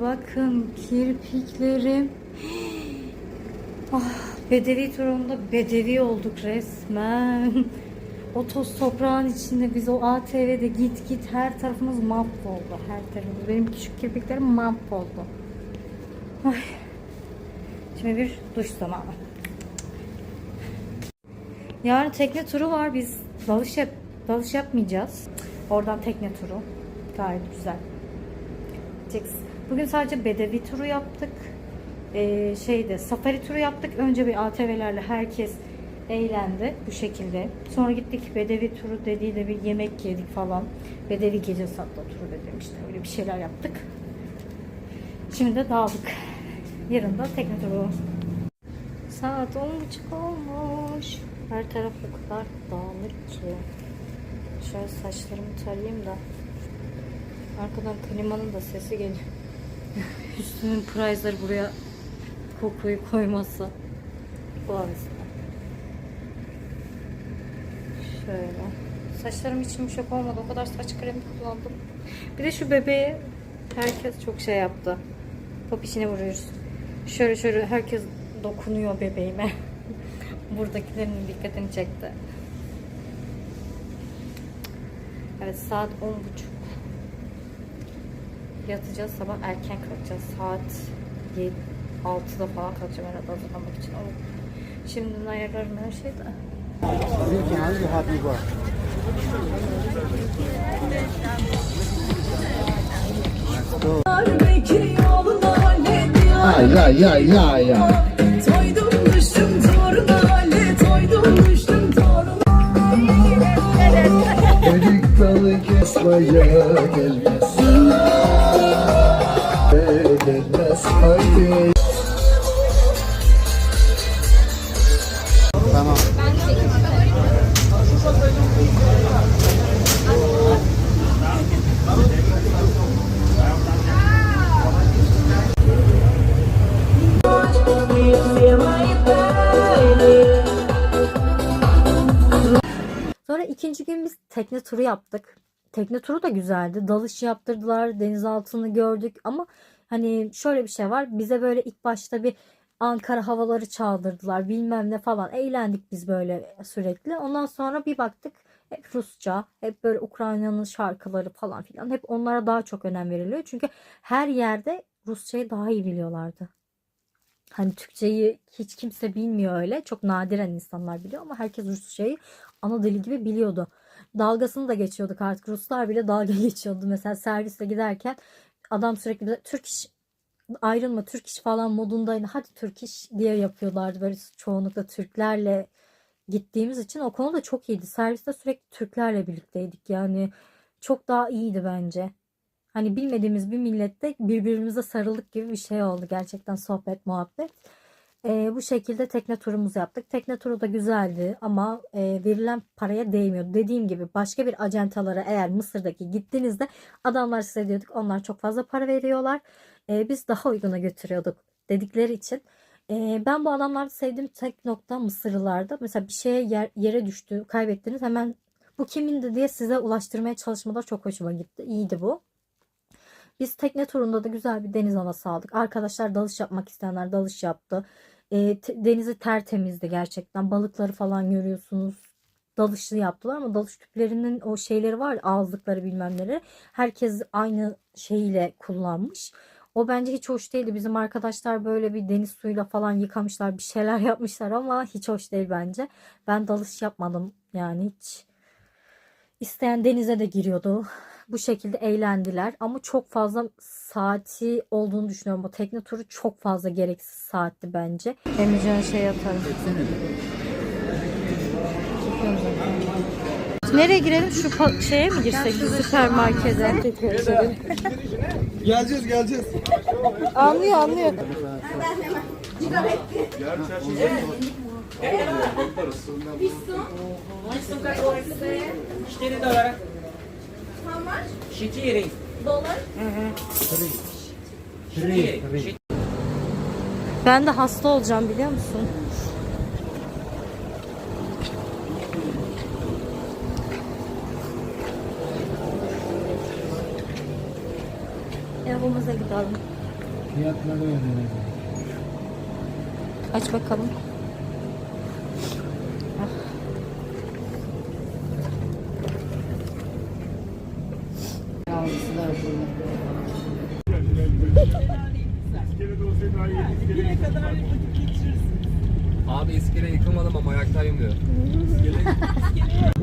bakın kirpiklerim. Ah, bedevi turunda bedevi olduk resmen. O toz toprağın içinde biz o ATV'de git git her tarafımız mahvoldu. Her tarafımız. Benim küçük kirpiklerim mahvoldu. Ay. Şimdi bir duş zamanı. Yarın tekne turu var. Biz dalış yap dalış yapmayacağız. Oradan tekne turu. Gayet güzel. Gideceğiz. Bugün sadece bedevi turu yaptık. Ee, şeyde safari turu yaptık. Önce bir ATV'lerle herkes eğlendi bu şekilde. Sonra gittik bedevi turu dediği de bir yemek yedik falan. Bedevi gece satla turu dedim işte öyle bir şeyler yaptık. Şimdi de dağıldık. Yarın da tekne turu. Saat 10.30 olmuş. Her taraf o kadar dağınık ki. Şöyle saçlarımı tarayayım da. Arkadan klimanın da sesi geliyor. Üstünün prize'ları buraya kokuyu koyması. Bu arasında. Şöyle. Saçlarım hiç yumuşak olmadı. O kadar saç kremi kullandım. Bir de şu bebeğe herkes çok şey yaptı. Top işine vuruyoruz. Şöyle şöyle herkes dokunuyor bebeğime. Buradakilerin dikkatini çekti. Evet saat 10.30. Yatacağız sabah erken kalkacağız. Saat 7, 6'da falan kalkacağım herhalde hazırlanmak için. Ama şimdiden ayarlarım her şey de. Bizimki hangi? Ay ay ay ay ay. Toydum düştüm tornale, toydum düştüm tornale. Erik dalı kesmeye gelmez. İkinci gün biz tekne turu yaptık. Tekne turu da güzeldi. Dalış yaptırdılar, denizaltını gördük ama hani şöyle bir şey var. Bize böyle ilk başta bir Ankara havaları çaldırdılar bilmem ne falan. Eğlendik biz böyle sürekli. Ondan sonra bir baktık hep Rusça, hep böyle Ukrayna'nın şarkıları falan filan. Hep onlara daha çok önem veriliyor. Çünkü her yerde Rusçayı daha iyi biliyorlardı. Hani Türkçeyi hiç kimse bilmiyor öyle. Çok nadiren insanlar biliyor ama herkes Rusçayı ana dili gibi biliyordu. Dalgasını da geçiyorduk artık. Ruslar bile dalga geçiyordu. Mesela servisle giderken adam sürekli bize Türk iş ayrılma Türk iş falan modundaydı. Hadi Türk iş diye yapıyorlardı. Böyle çoğunlukla Türklerle gittiğimiz için o konuda çok iyiydi. Serviste sürekli Türklerle birlikteydik. Yani çok daha iyiydi bence. Hani bilmediğimiz bir millette birbirimize sarıldık gibi bir şey oldu. Gerçekten sohbet, muhabbet. Ee, bu şekilde tekne turumuzu yaptık. Tekne turu da güzeldi ama e, verilen paraya değmiyordu. Dediğim gibi başka bir acentalara eğer Mısır'daki gittiğinizde adamlar size diyorduk onlar çok fazla para veriyorlar. Ee, biz daha uyguna götürüyorduk dedikleri için. Ee, ben bu adamlarda sevdiğim tek nokta Mısırlılarda. Mesela bir şeye yer- yere düştü, kaybettiniz hemen bu kimindi diye size ulaştırmaya çalışmaları çok hoşuma gitti. İyiydi bu. Biz tekne turunda da güzel bir deniz havası aldık. Arkadaşlar dalış yapmak isteyenler dalış yaptı. E, denizi tertemizdi gerçekten. Balıkları falan görüyorsunuz. Dalışlı yaptılar ama dalış tüplerinin o şeyleri var ağızlıkları bilmemleri. Herkes aynı şeyle kullanmış. O bence hiç hoş değildi. Bizim arkadaşlar böyle bir deniz suyuyla falan yıkamışlar, bir şeyler yapmışlar ama hiç hoş değil bence. Ben dalış yapmadım yani hiç. İsteyen denize de giriyordu. Bu şekilde eğlendiler ama çok fazla saati olduğunu düşünüyorum. Bu tekne turu çok fazla gereksiz saatti bence. Emircan'a şey atarım. Nereye girelim? Şu şeye mi girsek? Süpermarkete. Geleceğiz geleceğiz. Anlıyor anlıyor. Visto cachorro XD. 4 dolara. How much? Şikirin. Dolar? Şikirin. Ben de hasta olacağım biliyor musun? Evimize gidelim. Fiyatları öğrenelim. Aç bakalım. Abi iskele yıkılmadım ama ayaktayım diyor. Buraya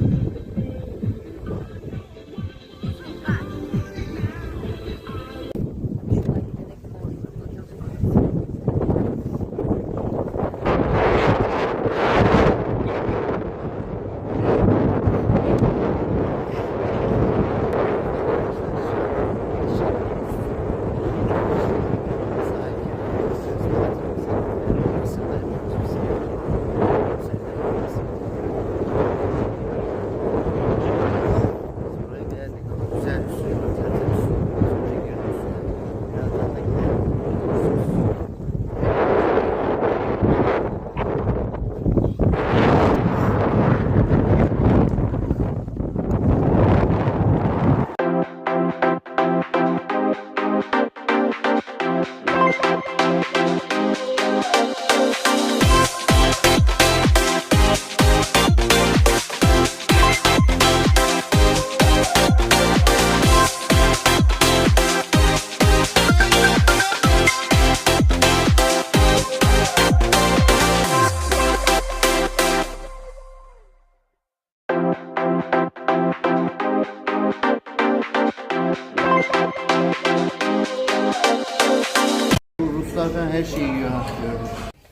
her şeyi yiyor.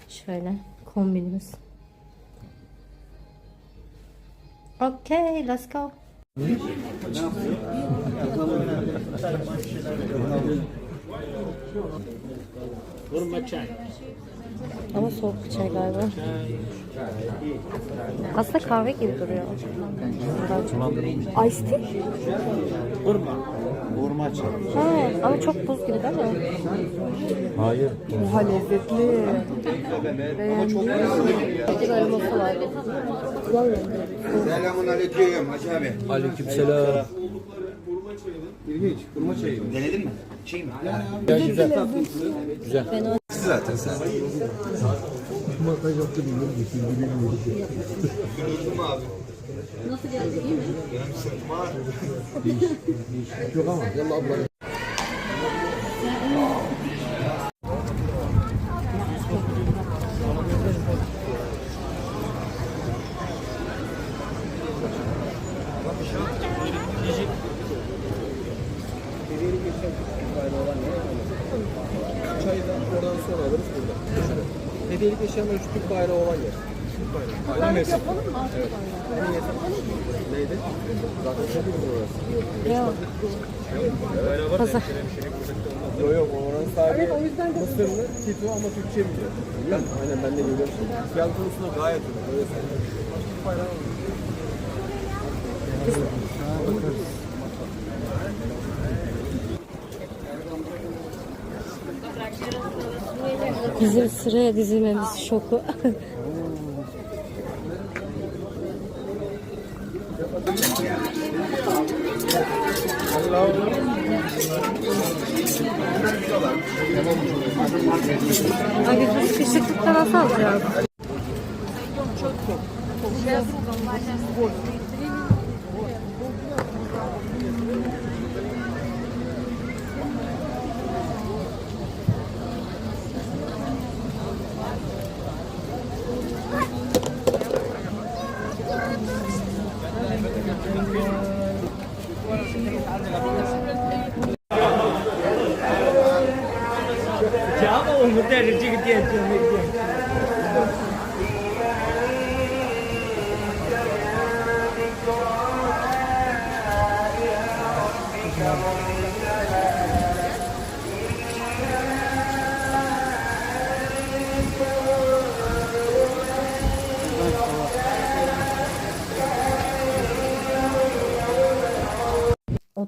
Şöyle kombinimiz. Okay, let's go. Ama soğuk bir çay galiba. Aslında kahve gibi duruyor. Ice tea? Vurma çay. Ha, ama çok buz gibi değil mi? Hayır. Oha lezzetli. Beğendim. Bir aroması var. Selamun aleyküm Hacı abi. Aleykümselam. Denedin mi? Çiğ mi? Zaten sen. Çaydan oradan sonra alırız burada. Hediyelik eşyalar şu Türk bayrağı olan yer. Türk bayrağı. Aynen mevsim. Evet. Neydi? Orası? Pazar. Yok yok oranın sahibi Mısırlı Tito ama Türkçe biliyor. Ben, aynen ben de biliyorum. Fiyat konusunda gayet uygun. Öyle. Bizim sıraya dizilmemiz şoku. Abi bu sıkışıklıkta nasıl alacağız?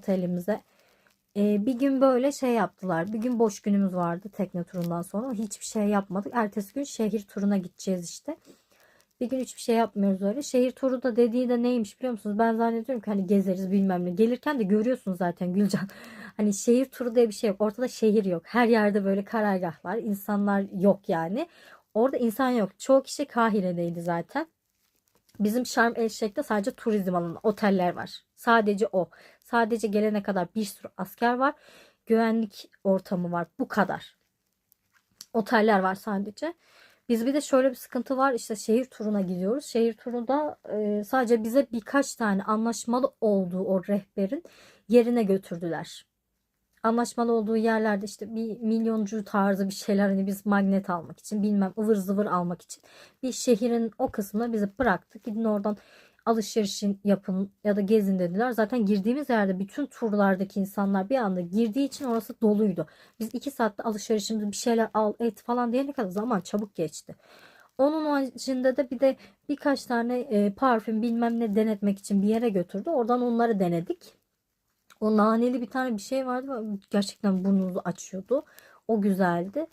Otelimize. Ee, bir gün böyle şey yaptılar. Bir gün boş günümüz vardı tekne turundan sonra. Hiçbir şey yapmadık. Ertesi gün şehir turuna gideceğiz işte. Bir gün hiçbir şey yapmıyoruz öyle. Şehir turu da dediği de neymiş biliyor musunuz? Ben zannediyorum ki hani gezeriz bilmem ne. Gelirken de görüyorsunuz zaten Gülcan. Hani şehir turu diye bir şey yok. Ortada şehir yok. Her yerde böyle karargahlar. insanlar yok yani. Orada insan yok. Çoğu kişi Kahire'deydi zaten. Bizim Şarm El Şeyh'te sadece turizm alanı, oteller var. Sadece o. Sadece gelene kadar bir sürü asker var. Güvenlik ortamı var. Bu kadar. Oteller var sadece. Biz bir de şöyle bir sıkıntı var. İşte şehir turuna gidiyoruz. Şehir turunda e, sadece bize birkaç tane anlaşmalı olduğu o rehberin yerine götürdüler. Anlaşmalı olduğu yerlerde işte bir milyoncu tarzı bir şeyler hani biz magnet almak için bilmem ıvır zıvır almak için bir şehrin o kısmına bizi bıraktı. Gidin oradan alışverişin yapın ya da gezin dediler. Zaten girdiğimiz yerde bütün turlardaki insanlar bir anda girdiği için orası doluydu. Biz iki saatte alışverişimizi bir şeyler al et falan diyene kadar zaman çabuk geçti. Onun haricinde de bir de birkaç tane e, parfüm bilmem ne denetmek için bir yere götürdü. Oradan onları denedik. O naneli bir tane bir şey vardı. Gerçekten burnumuzu açıyordu. O güzeldi.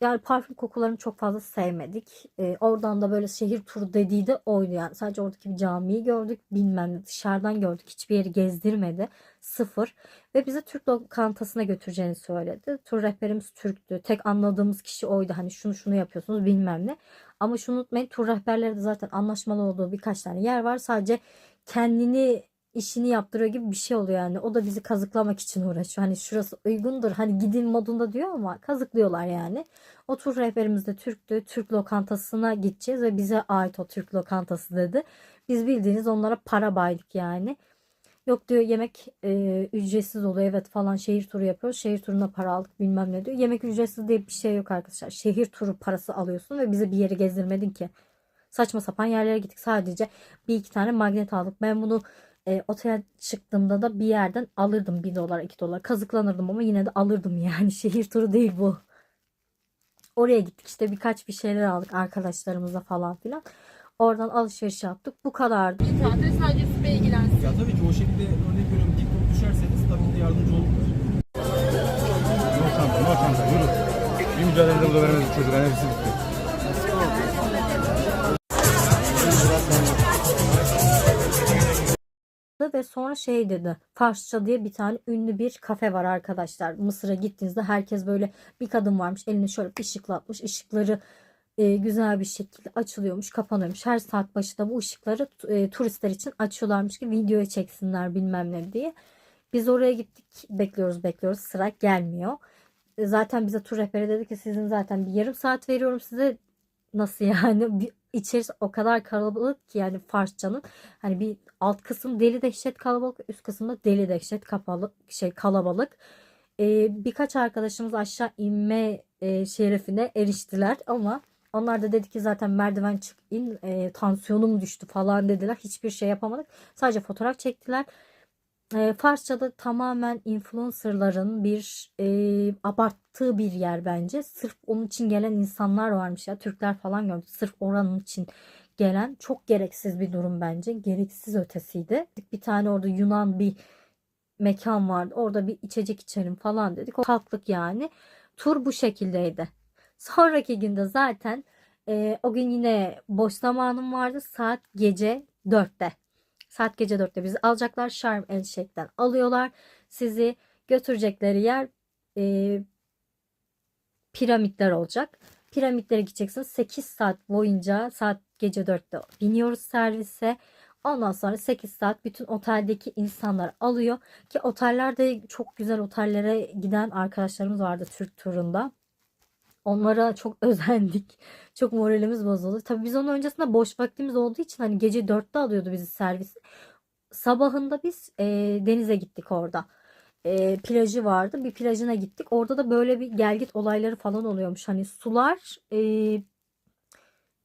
Yani parfüm kokularını çok fazla sevmedik. Ee, oradan da böyle şehir turu dediği de oydu yani. Sadece oradaki bir camiyi gördük. Bilmem ne dışarıdan gördük. Hiçbir yeri gezdirmedi. Sıfır. Ve bize Türk lokantasına götüreceğini söyledi. Tur rehberimiz Türktü. Tek anladığımız kişi oydu. Hani şunu şunu yapıyorsunuz bilmem ne. Ama şunu unutmayın tur rehberleri de zaten anlaşmalı olduğu birkaç tane yer var. Sadece kendini işini yaptırıyor gibi bir şey oluyor yani. O da bizi kazıklamak için uğraşıyor. Hani şurası uygundur. Hani gidin modunda diyor ama kazıklıyorlar yani. O tur rehberimiz de Türktü. Türk lokantasına gideceğiz ve bize ait o Türk lokantası dedi. Biz bildiğiniz onlara para baydık yani. Yok diyor yemek e, ücretsiz oluyor evet falan şehir turu yapıyoruz. Şehir turuna para aldık bilmem ne diyor. Yemek ücretsiz diye bir şey yok arkadaşlar. Şehir turu parası alıyorsun ve bize bir yere gezdirmedin ki. Saçma sapan yerlere gittik. Sadece bir iki tane magnet aldık. Ben bunu e, otele çıktığımda da bir yerden alırdım 1 dolar 2 dolar kazıklanırdım ama yine de alırdım yani şehir turu değil bu. Oraya gittik işte birkaç bir şeyler aldık arkadaşlarımıza falan filan. Oradan alışveriş yaptık. Bu kadardı. İnternette sadece size ilgilensin. Ya tabii ki o şekilde örnek veriyorum dik top düşerseniz tabii ki yardımcı olur. No çanta, no çanta. Yürü. Bir mücadelede burada veremedik çocuk. Hepsi bitti. Ve sonra şey dedi. Farsça diye bir tane ünlü bir kafe var arkadaşlar. Mısır'a gittiğinizde herkes böyle bir kadın varmış. Elini şöyle ışıklatmış. Işıkları e, güzel bir şekilde açılıyormuş, kapanıyormuş. Her saat başı da bu ışıkları e, turistler için açıyorlarmış ki videoya çeksinler bilmem ne diye. Biz oraya gittik. Bekliyoruz, bekliyoruz. Sıra gelmiyor. E, Zaten bize tur rehberi dedi ki sizin zaten bir yarım saat veriyorum size. Nasıl yani? Bir, içerisi o kadar kalabalık ki yani Farsçanın hani bir alt kısım deli dehşet kalabalık üst kısımda deli dehşet kapalı şey kalabalık. Ee, birkaç arkadaşımız aşağı inme e, şerefine eriştiler ama onlar da dedi ki zaten merdiven çık in e, tansiyonum düştü falan dediler. Hiçbir şey yapamadık. Sadece fotoğraf çektiler e, Farsça'da tamamen influencerların bir e, abarttığı bir yer bence. Sırf onun için gelen insanlar varmış ya. Türkler falan gördük. Sırf oranın için gelen çok gereksiz bir durum bence. Gereksiz ötesiydi. Bir tane orada Yunan bir mekan vardı. Orada bir içecek içelim falan dedik. O kalktık yani. Tur bu şekildeydi. Sonraki günde zaten e, o gün yine boş zamanım vardı. Saat gece 4'te. Saat gece 4'te bizi alacaklar. Şarm El Şeyh'ten alıyorlar. Sizi götürecekleri yer e, piramitler olacak. Piramitlere gideceksiniz. 8 saat boyunca saat gece 4'te biniyoruz servise. Ondan sonra 8 saat bütün oteldeki insanlar alıyor. Ki otellerde çok güzel otellere giden arkadaşlarımız vardı Türk turunda. Onlara çok özendik. Çok moralimiz bozuldu. Tabii biz onun öncesinde boş vaktimiz olduğu için hani gece 4'te alıyordu bizi servis. Sabahında biz e, denize gittik orada. E, plajı vardı. Bir plajına gittik. Orada da böyle bir gelgit olayları falan oluyormuş. Hani sular e,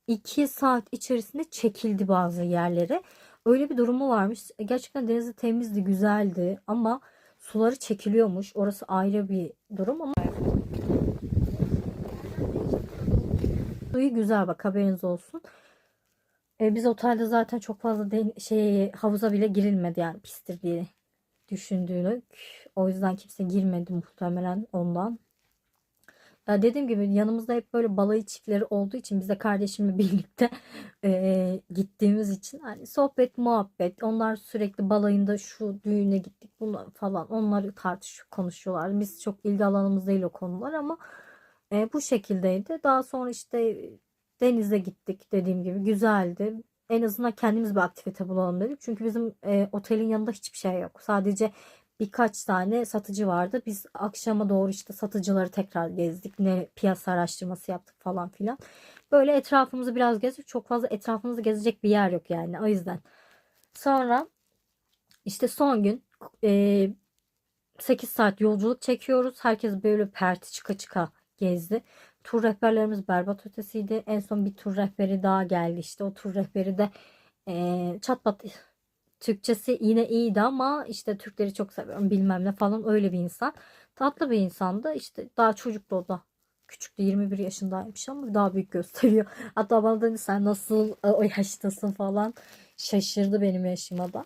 2 saat içerisinde çekildi bazı yerlere. Öyle bir durumu varmış. Gerçekten denizi temizdi, güzeldi ama suları çekiliyormuş. Orası ayrı bir durum ama suyu güzel bak haberiniz olsun. E, biz otelde zaten çok fazla den- şey havuza bile girilmedi yani pistir diye düşündüğünü. O yüzden kimse girmedi muhtemelen ondan. Ya dediğim gibi yanımızda hep böyle balayı çiftleri olduğu için biz de kardeşimle birlikte e, gittiğimiz için hani sohbet muhabbet onlar sürekli balayında şu düğüne gittik bunu falan onları tartışıyor konuşuyorlar. Biz çok ilgi alanımız değil o konular ama e, bu şekildeydi. Daha sonra işte denize gittik dediğim gibi güzeldi. En azından kendimiz bir aktivite bulalım dedik. Çünkü bizim e, otelin yanında hiçbir şey yok. Sadece birkaç tane satıcı vardı. Biz akşama doğru işte satıcıları tekrar gezdik. Ne piyasa araştırması yaptık falan filan. Böyle etrafımızı biraz gezdik. Çok fazla etrafımızı gezecek bir yer yok yani. O yüzden. Sonra işte son gün e, 8 saat yolculuk çekiyoruz. Herkes böyle perti çıka çıka gezdi. Tur rehberlerimiz berbat ötesiydi. En son bir tur rehberi daha geldi işte. O tur rehberi de e, çatpat Türkçesi yine iyiydi ama işte Türkleri çok seviyorum bilmem ne falan öyle bir insan. Tatlı bir insandı. İşte daha çocuktu o da. Küçüktü 21 yaşındaymış ama daha büyük gösteriyor. Hatta bana dedi sen nasıl e, o yaştasın falan. Şaşırdı benim yaşıma da.